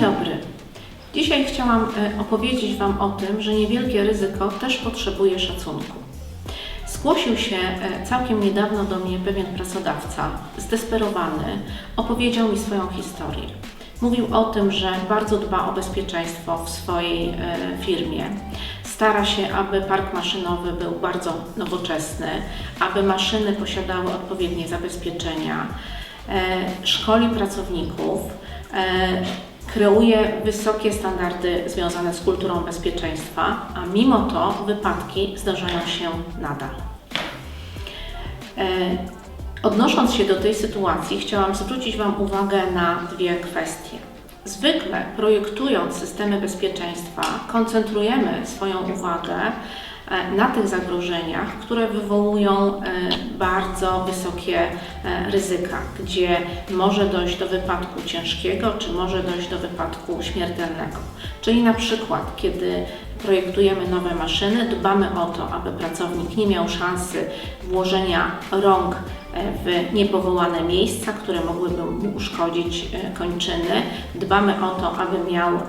dobry. Dzisiaj chciałam e, opowiedzieć Wam o tym, że niewielkie ryzyko też potrzebuje szacunku. Zgłosił się e, całkiem niedawno do mnie pewien pracodawca, zdesperowany, opowiedział mi swoją historię. Mówił o tym, że bardzo dba o bezpieczeństwo w swojej e, firmie. Stara się, aby park maszynowy był bardzo nowoczesny, aby maszyny posiadały odpowiednie zabezpieczenia, szkoli pracowników, kreuje wysokie standardy związane z kulturą bezpieczeństwa, a mimo to wypadki zdarzają się nadal. E, Odnosząc się do tej sytuacji, chciałam zwrócić Wam uwagę na dwie kwestie. Zwykle projektując systemy bezpieczeństwa, koncentrujemy swoją uwagę e, na tych zagrożeniach, które wywołują e, bardzo wysokie e, ryzyka, gdzie może dojść do wypadku ciężkiego, czy może dojść do wypadku śmiertelnego. Czyli na przykład, kiedy projektujemy nowe maszyny, dbamy o to, aby pracownik nie miał szansy włożenia rąk w niepowołane miejsca, które mogłyby mu uszkodzić e, kończyny. Dbamy o to, aby miał e,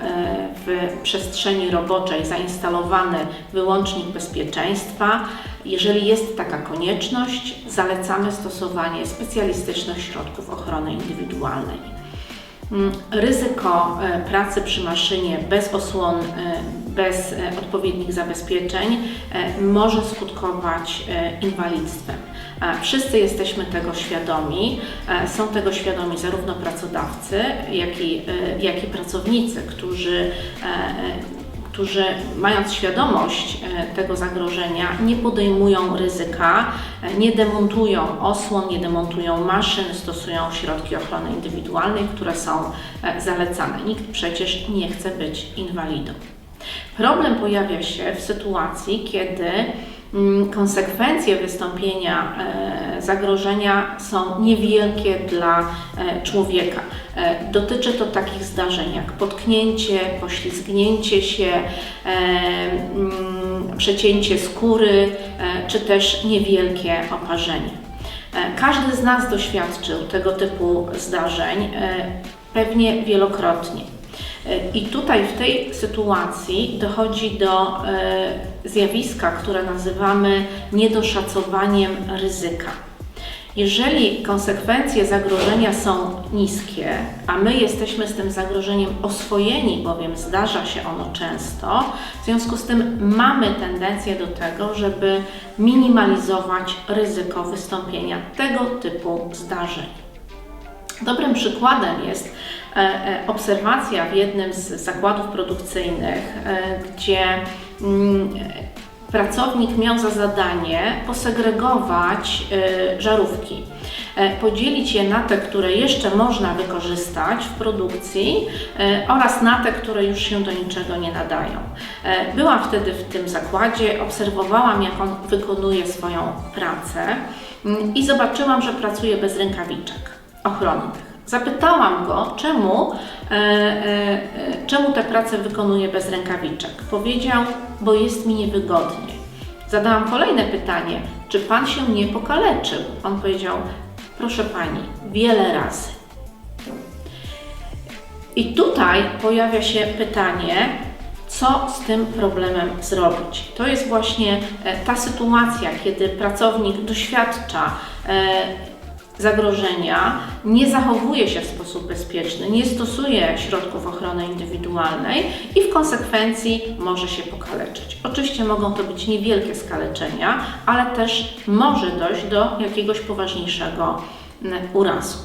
w przestrzeni roboczej zainstalowany wyłącznik bezpieczeństwa. Jeżeli jest taka konieczność, zalecamy stosowanie specjalistycznych środków ochrony indywidualnej. Mm, Ryzyko e, pracy przy maszynie bez osłon, bez e, odpowiednich zabezpieczeń e, może skutkować e, inwalidztwem. Wszyscy jesteśmy tego świadomi. Są tego świadomi zarówno pracodawcy, jak i, jak i pracownicy, którzy którzy mając świadomość tego zagrożenia, nie podejmują ryzyka, nie demontują osłon, nie demontują maszyn, stosują środki ochrony indywidualnej, które są zalecane. Nikt przecież nie chce być inwalidą. Problem pojawia się w sytuacji, kiedy mm, konsekwencje wystąpienia e, zagrożenia są niewielkie dla e, człowieka. E, Dotyczy to takich zdarzeń jak potknięcie, poślizgnięcie się, mm, przecięcie skóry, czy też niewielkie oparzenie. Każdy z nas doświadczył tego typu zdarzeń, pewnie wielokrotnie. E, I tutaj w tej sytuacji dochodzi do e, zjawiska, które nazywamy niedoszacowaniem ryzyka. Jeżeli konsekwencje zagrożenia są niskie, a my jesteśmy z tym zagrożeniem oswojeni, bowiem zdarza się ono często, w związku z tym mamy tendencję do tego, żeby minimalizować ryzyko wystąpienia tego typu zdarzeń. Dobrym przykładem jest obserwacja w jednym z zakładów produkcyjnych, e, gdzie mm, pracownik miał za zadanie posegregować e, żarówki, e, podzielić je na te, które jeszcze można wykorzystać w produkcji e, oraz na te, które już się do niczego nie nadają. E, Byłam wtedy w tym zakładzie, obserwowałam, jak on wykonuje swoją pracę mm, i zobaczyłam, że pracuje bez rękawiczek ochronnych. Zapytałam go, czemu, e, e, e, czemu tę pracę wykonuje bez rękawiczek. Powiedział, bo jest mi niewygodnie. Zadałam kolejne pytanie, czy pan się nie pokaleczył? On powiedział, proszę pani, wiele razy. I tutaj pojawia się pytanie, co z tym problemem zrobić. To jest właśnie e, ta sytuacja, kiedy pracownik doświadcza e, zagrożenia, nie zachowuje się w sposób bezpieczny, nie stosuje środków ochrony indywidualnej i w konsekwencji może się pokaleczyć. Oczywiście mogą to być niewielkie skaleczenia, ale też może dojść do jakiegoś poważniejszego mm, urazu.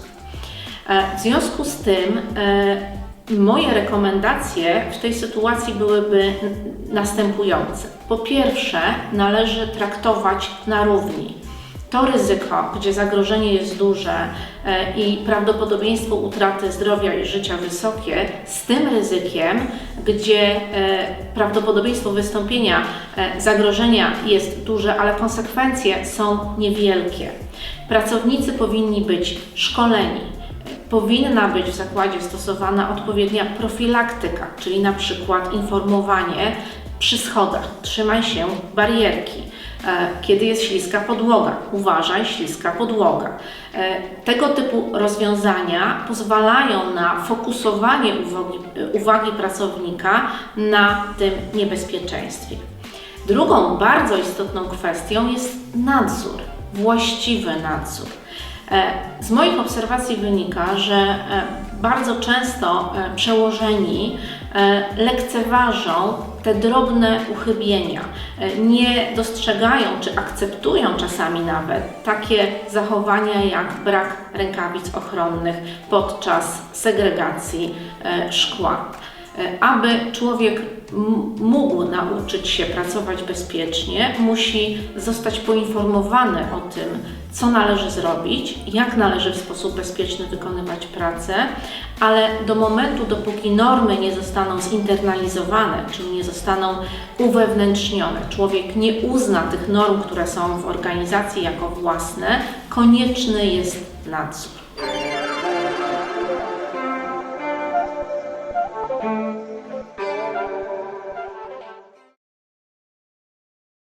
E, W związku z tym e, moje rekomendacje w tej sytuacji byłyby następujące. Po pierwsze, należy traktować na równi. To ryzyko, gdzie zagrożenie jest duże e, i prawdopodobieństwo utraty zdrowia i życia wysokie, z tym ryzykiem, gdzie e, prawdopodobieństwo wystąpienia e, zagrożenia jest duże, ale konsekwencje są niewielkie. Pracownicy powinni być szkoleni, powinna być w zakładzie stosowana odpowiednia profilaktyka, czyli na przykład informowanie przy schodach, trzymaj się barierki, Kiedy jest śliska podłoga, uważaj, śliska podłoga. E, Tego typu rozwiązania pozwalają na fokusowanie uwagi, uwagi pracownika na tym niebezpieczeństwie. Drugą bardzo istotną kwestią jest nadzór, właściwy nadzór. E, Z moich obserwacji wynika, że e, bardzo często e, przełożeni e, lekceważą te drobne uchybienia, e, nie dostrzegają czy akceptują czasami nawet takie zachowania jak brak rękawic ochronnych podczas segregacji e, szkła. E, Aby człowiek mógł nauczyć się pracować bezpiecznie, musi zostać poinformowany o tym, co należy zrobić, jak należy w sposób bezpieczny wykonywać pracę, ale do momentu, dopóki normy nie zostaną zinternalizowane, czyli nie zostaną uwewnętrznione, człowiek nie uzna tych norm, które są w organizacji jako własne, konieczny jest nadzór.